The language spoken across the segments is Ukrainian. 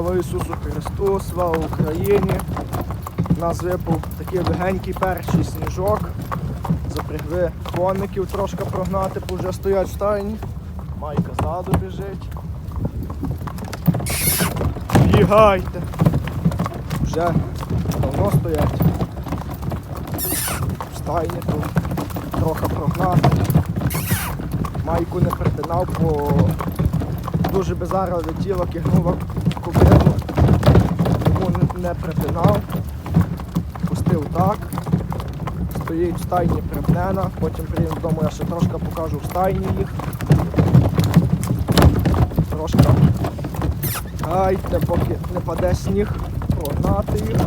Слава Ісусу Христу, слава Україні. У нас випав такий легенький перший сніжок. Запрягли коників трошки прогнати, бо вже стоять в стайні. Майка ззаду біжить. Бігайте. Вже давно стоять. В стайні тут трохи прогнати. Майку не припинав, бо дуже би зараз летіло, тому не, припинав. Пустив так. Стоїть в стайні припнена, потім приїду додому, я ще трошки покажу в стайні їх. Трошки. Гайте, поки не паде сніг, прогнати їх,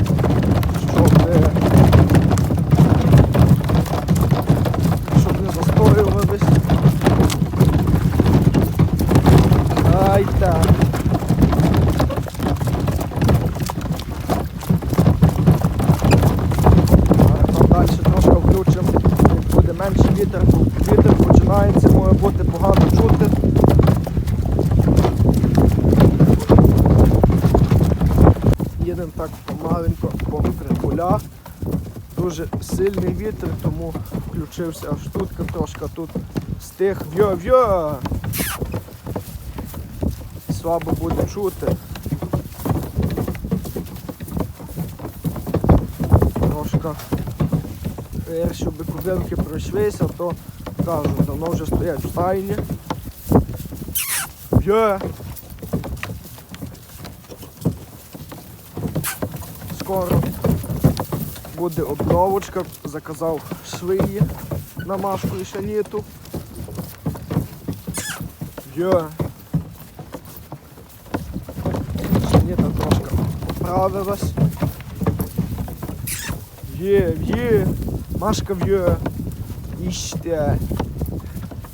щоб не застоювались. Гайте. Там далі трошки включимо, як буде менший вітер, бо вітер може погано чути. Їдемо так помаленько по прикулях. Дуже сильний вітер, тому включився аж тут, трошки тут стих в'я-в'я. Слабо буде чути. Трошки Е, щоб кубинки пройшлися, то кажу, давно вже стоять в стайні. Є. Скоро буде обновочка, заказав швиї на машку і шаніту. Є. Шаніта трошки поправилась. Є, є. Машка в'є. Іще.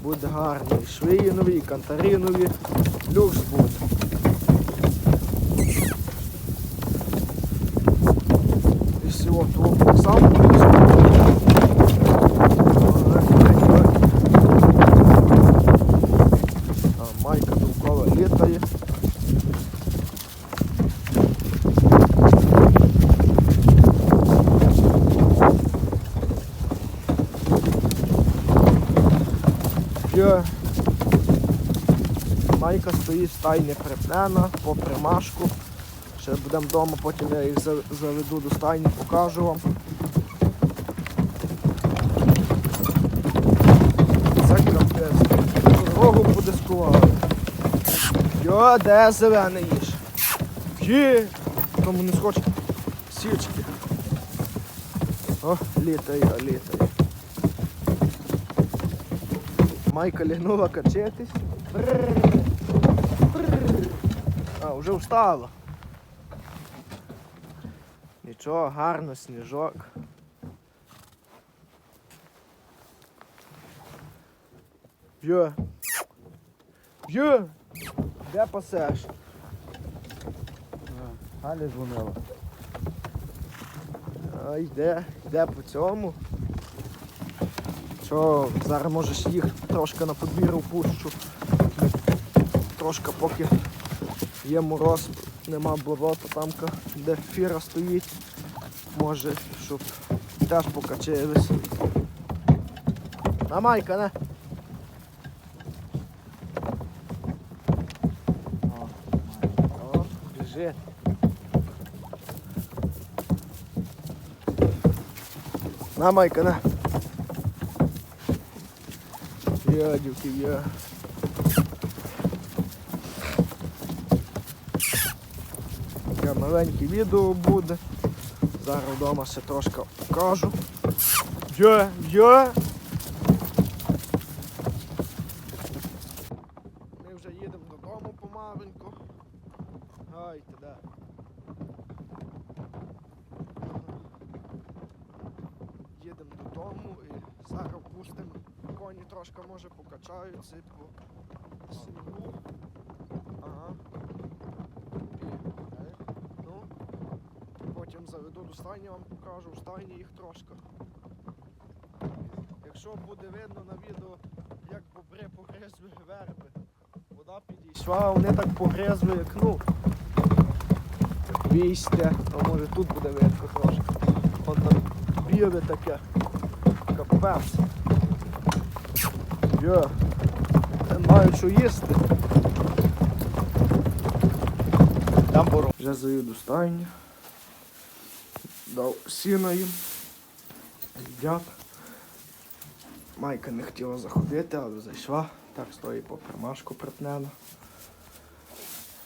Буде гарний. Швиї нові, кантарі нові. Люкс буде. І всього того так само. А, Майка довкола літає. Є. Майка стоїть стайня припнена по примашку. Ще будемо вдома, потім я їх заведу до стайні, покажу вам. Це капець. Дорогу буде скували. Йо, де зелений їж? Є! Тому не схоче. Січки. О, літає, літає. Майка лягнула качатись. А, вже встала. Нічого, гарно, сніжок. Б'є. Б'є. Де пасеш? Галя дзвонила. А йде, йде по цьому. Що, зараз можеш їх трошки на подвір'я пущу. Трошки поки є мороз, нема болота там, де фіра стоїть. Може, щоб теж покачились. На майка, не? О. На, майка, на. Я, дівки, я. Маленьке відео буде. Зараз вдома ще трошки покажу. Є, є. Ми вже їдемо додому помаленьку. Гайте, да. Їдемо додому і зараз пустимо. Коні трошки може покачаються по снігу. Ага. Ну, потім заведу до стайні, вам покажу, в стайні їх трошки. Якщо буде видно на відео, як бобри погризли верби, вода підійшла, вони так погризли, як ну. 200, а може тут буде видко трошки. Вон там біле таке. Капець. Йо. Не маю що їсти. Там бору. Вже заїду стайню. Дав сіно їм. Їдять. Майка не хотіла заходити, але зайшла. Так стоїть по примашку припнено.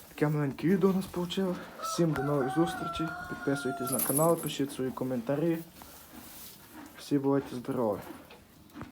Таке маленьке відео у нас вийшло. Всім до нових зустрічей. Підписуйтесь на канал, пишіть свої коментарі. Всі бувайте здорові.